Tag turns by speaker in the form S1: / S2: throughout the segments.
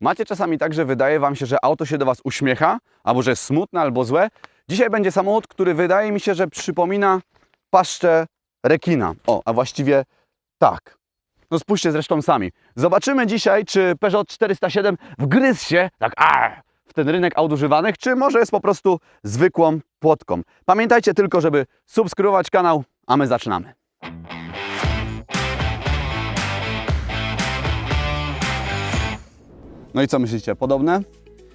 S1: Macie czasami tak, że wydaje Wam się, że auto się do Was uśmiecha, albo że jest smutne, albo złe. Dzisiaj będzie samochód, który wydaje mi się, że przypomina paszczę rekina. O, a właściwie tak. No spójrzcie zresztą sami. Zobaczymy dzisiaj, czy Peugeot 407 wgryzł się tak w ten rynek aut używanych, czy może jest po prostu zwykłą płotką. Pamiętajcie tylko, żeby subskrybować kanał, a my zaczynamy. No i co myślicie? Podobne?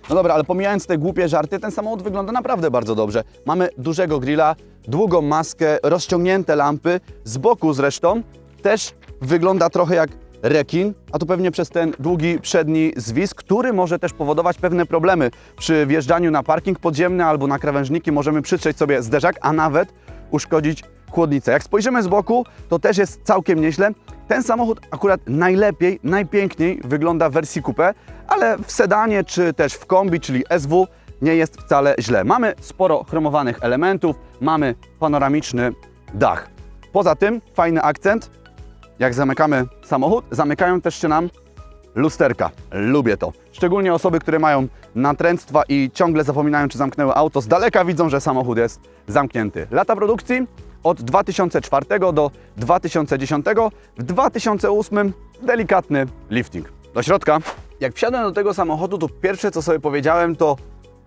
S1: No dobra, ale pomijając te głupie żarty, ten samochód wygląda naprawdę bardzo dobrze. Mamy dużego grilla, długą maskę, rozciągnięte lampy, z boku zresztą też wygląda trochę jak rekin, a to pewnie przez ten długi przedni zwis, który może też powodować pewne problemy. Przy wjeżdżaniu na parking podziemny albo na krawężniki możemy przytrzeć sobie zderzak, a nawet uszkodzić chłodnicę. Jak spojrzymy z boku, to też jest całkiem nieźle. Ten samochód akurat najlepiej, najpiękniej wygląda w wersji coupe, ale w sedanie czy też w kombi, czyli SW, nie jest wcale źle. Mamy sporo chromowanych elementów, mamy panoramiczny dach. Poza tym fajny akcent, jak zamykamy samochód, zamykają też się nam lusterka. Lubię to. Szczególnie osoby, które mają natręctwa i ciągle zapominają, czy zamknęły auto, z daleka widzą, że samochód jest zamknięty. Lata produkcji od 2004 do 2010. W 2008 delikatny lifting. Do środka. Jak wsiadłem do tego samochodu, to pierwsze co sobie powiedziałem to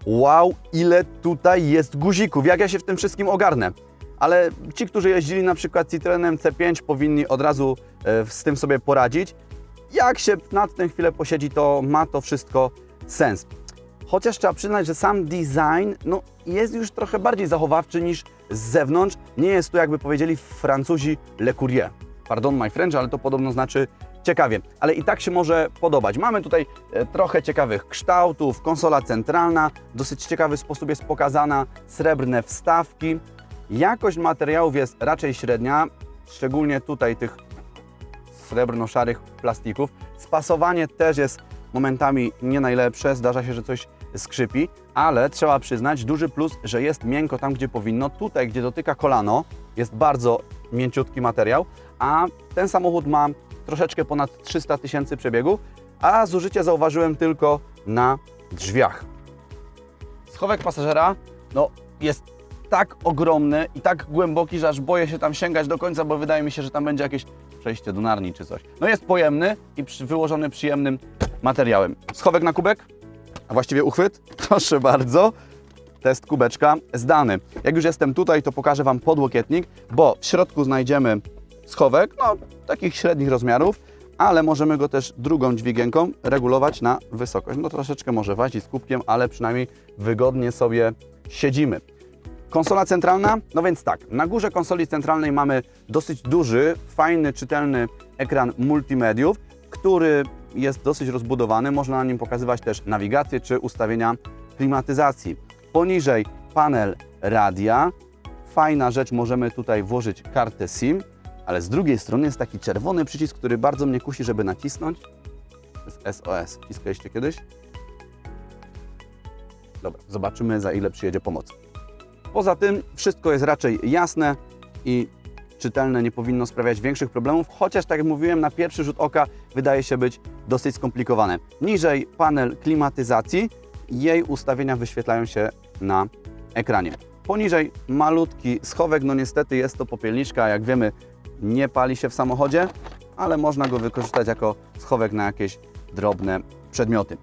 S1: wow, ile tutaj jest guzików, jak ja się w tym wszystkim ogarnę. Ale ci, którzy jeździli na przykład Citroenem C5 powinni od razu e, z tym sobie poradzić. Jak się nad tym chwilę posiedzi, to ma to wszystko sens. Chociaż trzeba przyznać, że sam design no, jest już trochę bardziej zachowawczy niż z zewnątrz. Nie jest to, jakby powiedzieli Francuzi, le courrier. Pardon my French, ale to podobno znaczy ciekawie. Ale i tak się może podobać. Mamy tutaj e, trochę ciekawych kształtów, konsola centralna, w dosyć ciekawy sposób jest pokazana, srebrne wstawki. Jakość materiałów jest raczej średnia, szczególnie tutaj tych srebrno-szarych plastików. Spasowanie też jest momentami nie najlepsze, zdarza się, że coś skrzypi, ale trzeba przyznać duży plus, że jest miękko tam, gdzie powinno. Tutaj, gdzie dotyka kolano, jest bardzo mięciutki materiał, a ten samochód ma troszeczkę ponad 300 tysięcy przebiegu, a zużycie zauważyłem tylko na drzwiach. Schowek pasażera no, jest tak ogromny i tak głęboki, że aż boję się tam sięgać do końca, bo wydaje mi się, że tam będzie jakieś przejście do narni czy coś. No jest pojemny i wyłożony przyjemnym materiałem. Schowek na kubek, a właściwie uchwyt, proszę bardzo. Test kubeczka zdany. Jak już jestem tutaj, to pokażę Wam podłokietnik, bo w środku znajdziemy schowek, no takich średnich rozmiarów, ale możemy go też drugą dźwigienką regulować na wysokość. No troszeczkę może wadzić z kubkiem, ale przynajmniej wygodnie sobie siedzimy. Konsola centralna, no więc tak, na górze konsoli centralnej mamy dosyć duży, fajny, czytelny ekran multimediów, który jest dosyć rozbudowany. Można na nim pokazywać też nawigację czy ustawienia klimatyzacji. Poniżej panel radia. Fajna rzecz, możemy tutaj włożyć kartę SIM, ale z drugiej strony jest taki czerwony przycisk, który bardzo mnie kusi, żeby nacisnąć. To jest SOS. Wciskaliście kiedyś? Dobra, zobaczymy za ile przyjedzie pomoc. Poza tym wszystko jest raczej jasne i czytelne, nie powinno sprawiać większych problemów, chociaż tak jak mówiłem, na pierwszy rzut oka wydaje się być dosyć skomplikowane. Niżej panel klimatyzacji, jej ustawienia wyświetlają się na ekranie. Poniżej malutki schowek, no niestety jest to popielniczka, jak wiemy nie pali się w samochodzie, ale można go wykorzystać jako schowek na jakieś drobne przedmioty.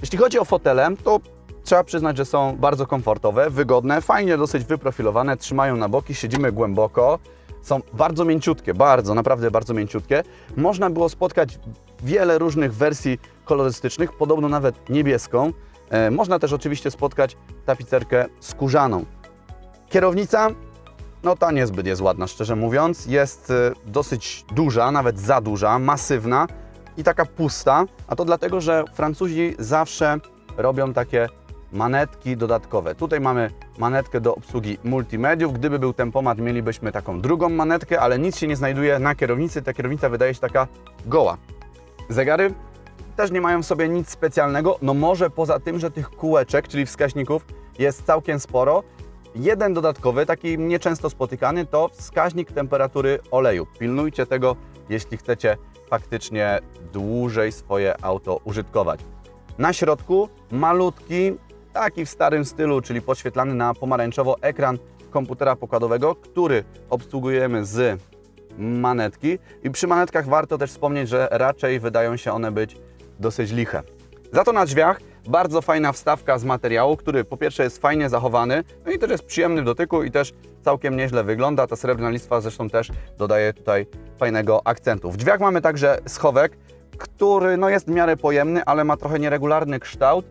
S1: Jeśli chodzi o fotele, to trzeba przyznać, że są bardzo komfortowe, wygodne, fajnie dosyć wyprofilowane, trzymają na boki, siedzimy głęboko. Są bardzo mięciutkie, bardzo, naprawdę bardzo mięciutkie. Można było spotkać wiele różnych wersji kolorystycznych, podobno nawet niebieską. E, można też oczywiście spotkać tapicerkę skórzaną. Kierownica, no ta niezbyt jest ładna, szczerze mówiąc. Jest e, dosyć duża, nawet za duża, masywna i taka pusta. A to dlatego, że Francuzi zawsze robią takie manetki dodatkowe. Tutaj mamy manetkę do obsługi multimediów. Gdyby był tempomat, mielibyśmy taką drugą manetkę, ale nic się nie znajduje na kierownicy. Ta kierownica wydaje się taka goła. Zegary też nie mają w sobie nic specjalnego, no może poza tym, że tych kółeczek, czyli wskaźników jest całkiem sporo. Jeden dodatkowy, taki nieczęsto spotykany, to wskaźnik temperatury oleju. Pilnujcie tego, jeśli chcecie faktycznie dłużej swoje auto użytkować. Na środku malutki, taki w starym stylu, czyli podświetlany na pomarańczowo ekran komputera pokładowego, który obsługujemy z manetki. I przy manetkach warto też wspomnieć, że raczej wydają się one być dosyć liche. Za to na drzwiach bardzo fajna wstawka z materiału, który po pierwsze jest fajnie zachowany, no i też jest przyjemny w dotyku i też całkiem nieźle wygląda. Ta srebrna listwa zresztą też dodaje tutaj fajnego akcentu. W drzwiach mamy także schowek, który no jest w miarę pojemny, ale ma trochę nieregularny kształt.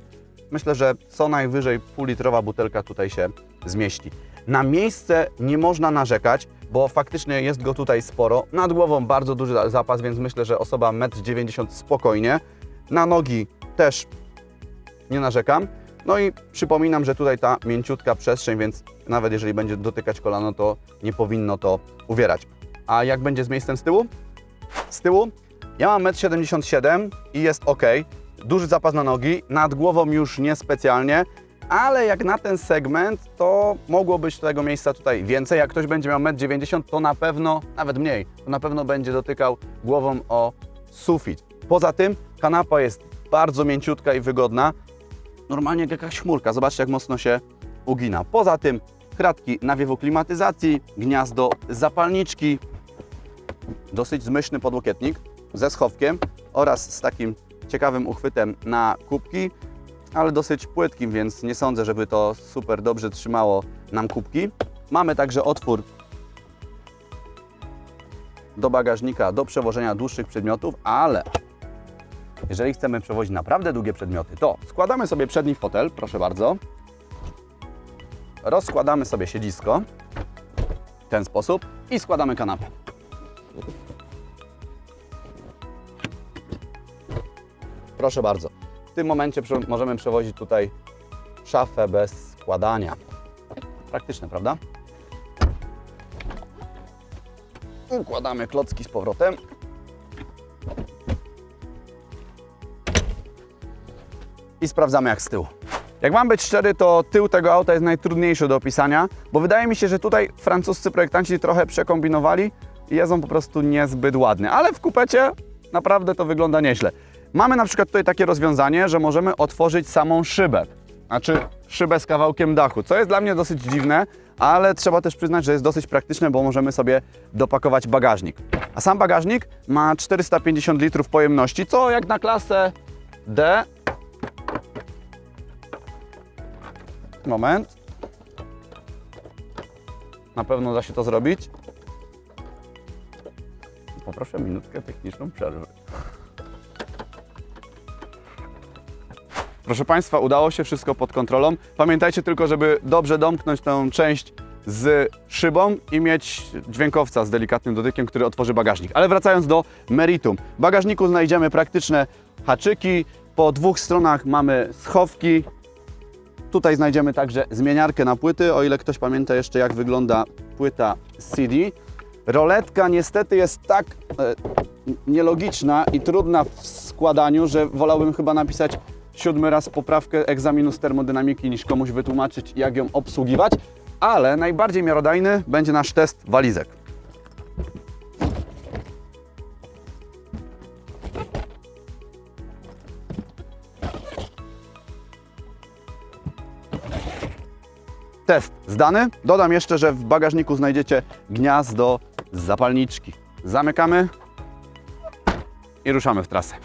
S1: Myślę, że co najwyżej półlitrowa butelka tutaj się zmieści. Na miejsce nie można narzekać, bo faktycznie jest go tutaj sporo. Nad głową bardzo duży zapas, więc myślę, że osoba 1,90 m spokojnie. Na nogi też nie narzekam. No i przypominam, że tutaj ta mięciutka przestrzeń, więc nawet jeżeli będzie dotykać kolano, to nie powinno to uwierać. A jak będzie z miejscem z tyłu? Z tyłu ja mam 1,77 m i jest ok. Duży zapas na nogi, nad głową już niespecjalnie, ale jak na ten segment, to mogło być tego miejsca tutaj więcej. Jak ktoś będzie miał 1,90 m, to na pewno, nawet mniej, to na pewno będzie dotykał głową o sufit. Poza tym kanapa jest bardzo mięciutka i wygodna. Normalnie jak jakaś chmurka. Zobaczcie, jak mocno się ugina. Poza tym kratki nawiewu klimatyzacji, gniazdo zapalniczki, dosyć zmyślny podłokietnik ze schowkiem oraz z takim ciekawym uchwytem na kubki, ale dosyć płytkim, więc nie sądzę, żeby to super dobrze trzymało nam kubki. Mamy także otwór do bagażnika, do przewożenia dłuższych przedmiotów, ale jeżeli chcemy przewozić naprawdę długie przedmioty, to składamy sobie przedni fotel, proszę bardzo. Rozkładamy sobie siedzisko w ten sposób i składamy kanapę. Proszę bardzo. W tym momencie możemy przewozić tutaj szafę bez składania. Praktyczne, prawda? Układamy klocki z powrotem. I sprawdzamy jak z tyłu. Jak mam być szczery, to tył tego auta jest najtrudniejszy do opisania, bo wydaje mi się, że tutaj francuscy projektanci trochę przekombinowali i jest on po prostu niezbyt ładny. Ale w kupecie naprawdę to wygląda nieźle. Mamy na przykład tutaj takie rozwiązanie, że możemy otworzyć samą szybę, znaczy szybę z kawałkiem dachu, co jest dla mnie dosyć dziwne, ale trzeba też przyznać, że jest dosyć praktyczne, bo możemy sobie dopakować bagażnik. A sam bagażnik ma 450 litrów pojemności, co jak na klasę D Moment. Na pewno da się to zrobić. Poproszę minutkę techniczną przerwy. Proszę Państwa, udało się wszystko pod kontrolą. Pamiętajcie tylko, żeby dobrze domknąć tę część z szybą i mieć dźwiękowca z delikatnym dotykiem, który otworzy bagażnik. Ale wracając do meritum. W bagażniku znajdziemy praktyczne haczyki. Po dwóch stronach mamy schowki, Tutaj znajdziemy także zmieniarkę na płyty, o ile ktoś pamięta jeszcze jak wygląda płyta CD. Roletka niestety jest tak e, nielogiczna i trudna w składaniu, że wolałbym chyba napisać siódmy raz poprawkę egzaminu z termodynamiki niż komuś wytłumaczyć jak ją obsługiwać, ale najbardziej miarodajny będzie nasz test walizek. Test zdany. Dodam jeszcze, że w bagażniku znajdziecie gniazdo zapalniczki. Zamykamy i ruszamy w trasę.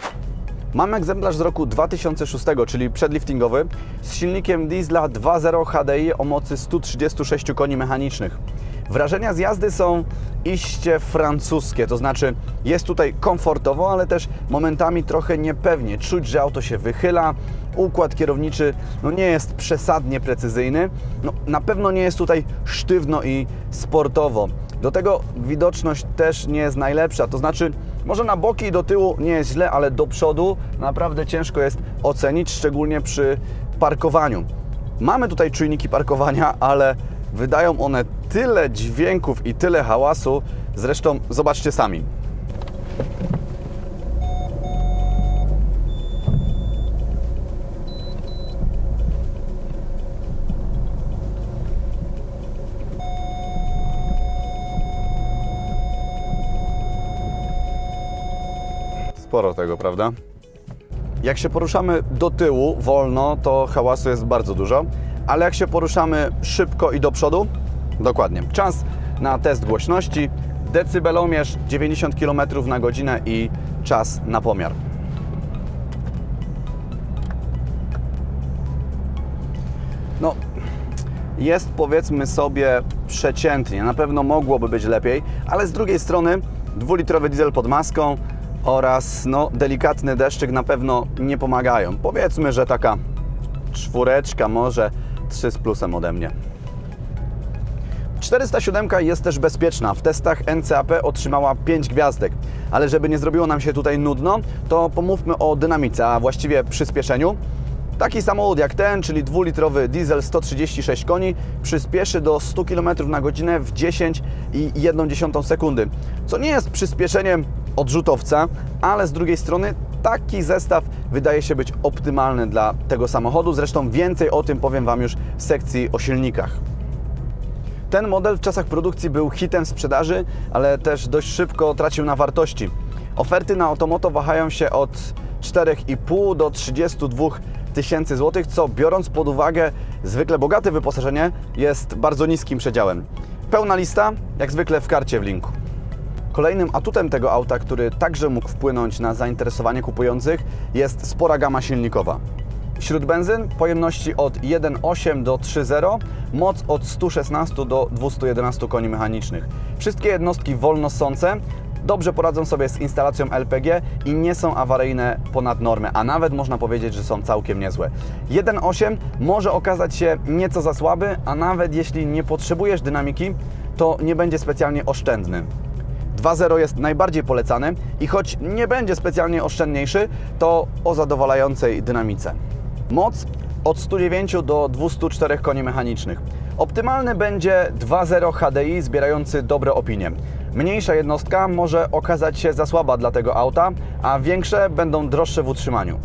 S1: Mam egzemplarz z roku 2006, czyli przedliftingowy, z silnikiem diesla 2.0 HDI o mocy 136 koni mechanicznych. Wrażenia z jazdy są iście francuskie, to znaczy jest tutaj komfortowo, ale też momentami trochę niepewnie. Czuć, że auto się wychyla, układ kierowniczy no nie jest przesadnie precyzyjny. No, na pewno nie jest tutaj sztywno i sportowo. Do tego widoczność też nie jest najlepsza, to znaczy może na boki i do tyłu nie jest źle, ale do przodu naprawdę ciężko jest ocenić, szczególnie przy parkowaniu. Mamy tutaj czujniki parkowania, ale wydają one tyle dźwięków i tyle hałasu. Zresztą zobaczcie sami. Sporo tego, prawda? Jak się poruszamy do tyłu wolno, to hałasu jest bardzo dużo, ale jak się poruszamy szybko i do przodu, dokładnie. Czas na test głośności, decybelomierz 90 km na godzinę i czas na pomiar. No, jest powiedzmy sobie przeciętnie. Na pewno mogłoby być lepiej, ale z drugiej strony dwulitrowy diesel pod maską oraz no, delikatny deszczyk na pewno nie pomagają. Powiedzmy, że taka czwóreczka, może 3 z plusem ode mnie. 407 jest też bezpieczna. W testach NCAP otrzymała 5 gwiazdek. Ale żeby nie zrobiło nam się tutaj nudno, to pomówmy o dynamice, a właściwie przyspieszeniu. Taki samochód jak ten, czyli dwulitrowy diesel 136 koni, przyspieszy do 100 km na godzinę w 10,1 sekundy, co nie jest przyspieszeniem odrzutowca, ale z drugiej strony taki zestaw wydaje się być optymalny dla tego samochodu. Zresztą więcej o tym powiem Wam już w sekcji o silnikach. Ten model w czasach produkcji był hitem sprzedaży, ale też dość szybko tracił na wartości. Oferty na Automoto wahają się od 4,5 do 32 tysięcy złotych, co biorąc pod uwagę zwykle bogate wyposażenie jest bardzo niskim przedziałem. Pełna lista, jak zwykle w karcie w linku. Kolejnym atutem tego auta, który także mógł wpłynąć na zainteresowanie kupujących, jest spora gama silnikowa. Wśród benzyn pojemności od 1,8 do 3,0, moc od 116 do 211 koni mechanicznych. Wszystkie jednostki wolnossące dobrze poradzą sobie z instalacją LPG i nie są awaryjne ponad normę, a nawet można powiedzieć, że są całkiem niezłe. 1.8 może okazać się nieco za słaby, a nawet jeśli nie potrzebujesz dynamiki, to nie będzie specjalnie oszczędny. 2.0 jest najbardziej polecany i choć nie będzie specjalnie oszczędniejszy, to o zadowalającej dynamice. Moc od 109 do 204 koni mechanicznych. Optymalny będzie 2.0 HDI zbierający dobre opinie. Mniejsza jednostka może okazać się za słaba dla tego auta, a większe będą droższe w utrzymaniu.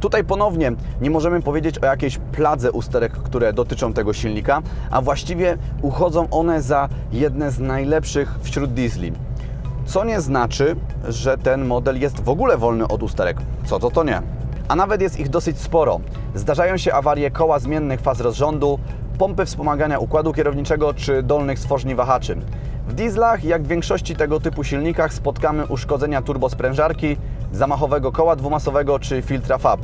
S1: Tutaj ponownie nie możemy powiedzieć o jakiejś pladze usterek, które dotyczą tego silnika, a właściwie uchodzą one za jedne z najlepszych wśród diesli. Co nie znaczy, że ten model jest w ogóle wolny od usterek. Co to to nie. A nawet jest ich dosyć sporo. Zdarzają się awarie koła zmiennych faz rozrządu, pompy wspomagania układu kierowniczego czy dolnych stworzni wahaczy. W dieslach, jak w większości tego typu silnikach, spotkamy uszkodzenia turbosprężarki, zamachowego koła dwumasowego czy filtra FAB.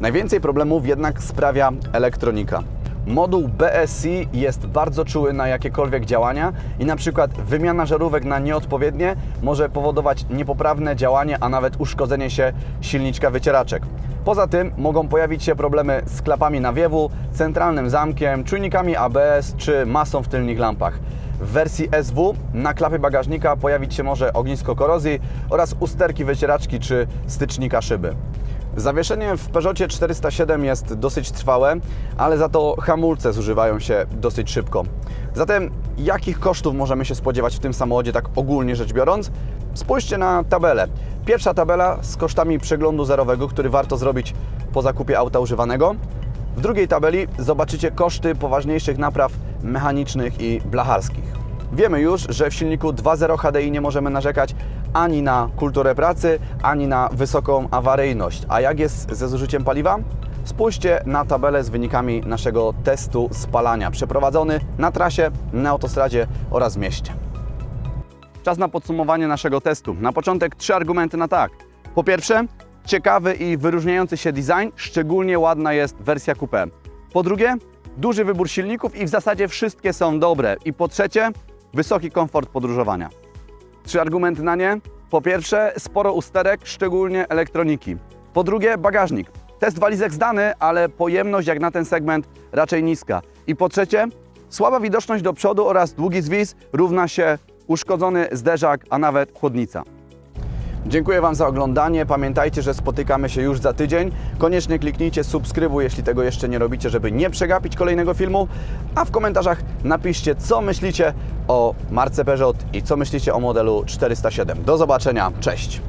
S1: Najwięcej problemów jednak sprawia elektronika. Moduł BSC jest bardzo czuły na jakiekolwiek działania i na przykład wymiana żarówek na nieodpowiednie może powodować niepoprawne działanie, a nawet uszkodzenie się silniczka wycieraczek. Poza tym mogą pojawić się problemy z klapami nawiewu, centralnym zamkiem, czujnikami ABS czy masą w tylnych lampach. W wersji SW na klapie bagażnika pojawić się może ognisko korozji oraz usterki wycieraczki czy stycznika szyby. Zawieszenie w Peugeotie 407 jest dosyć trwałe, ale za to hamulce zużywają się dosyć szybko. Zatem jakich kosztów możemy się spodziewać w tym samochodzie, tak ogólnie rzecz biorąc? Spójrzcie na tabelę. Pierwsza tabela z kosztami przeglądu zerowego, który warto zrobić po zakupie auta używanego. W drugiej tabeli zobaczycie koszty poważniejszych napraw mechanicznych i blacharskich. Wiemy już, że w silniku 2.0 HDI nie możemy narzekać ani na kulturę pracy, ani na wysoką awaryjność. A jak jest ze zużyciem paliwa? Spójrzcie na tabelę z wynikami naszego testu spalania, przeprowadzony na trasie, na autostradzie oraz w mieście. Czas na podsumowanie naszego testu. Na początek trzy argumenty na tak. Po pierwsze, ciekawy i wyróżniający się design, szczególnie ładna jest wersja coupe. Po drugie, duży wybór silników i w zasadzie wszystkie są dobre. I po trzecie, wysoki komfort podróżowania. Trzy argumenty na nie. Po pierwsze, sporo usterek, szczególnie elektroniki. Po drugie, bagażnik. Test walizek zdany, ale pojemność jak na ten segment raczej niska. I po trzecie, słaba widoczność do przodu oraz długi zwis równa się uszkodzony zderzak, a nawet chłodnica. Dziękuję Wam za oglądanie. Pamiętajcie, że spotykamy się już za tydzień. Koniecznie kliknijcie subskrybuj, jeśli tego jeszcze nie robicie, żeby nie przegapić kolejnego filmu. A w komentarzach napiszcie, co myślicie o marce Peugeot i co myślicie o modelu 407. Do zobaczenia. Cześć!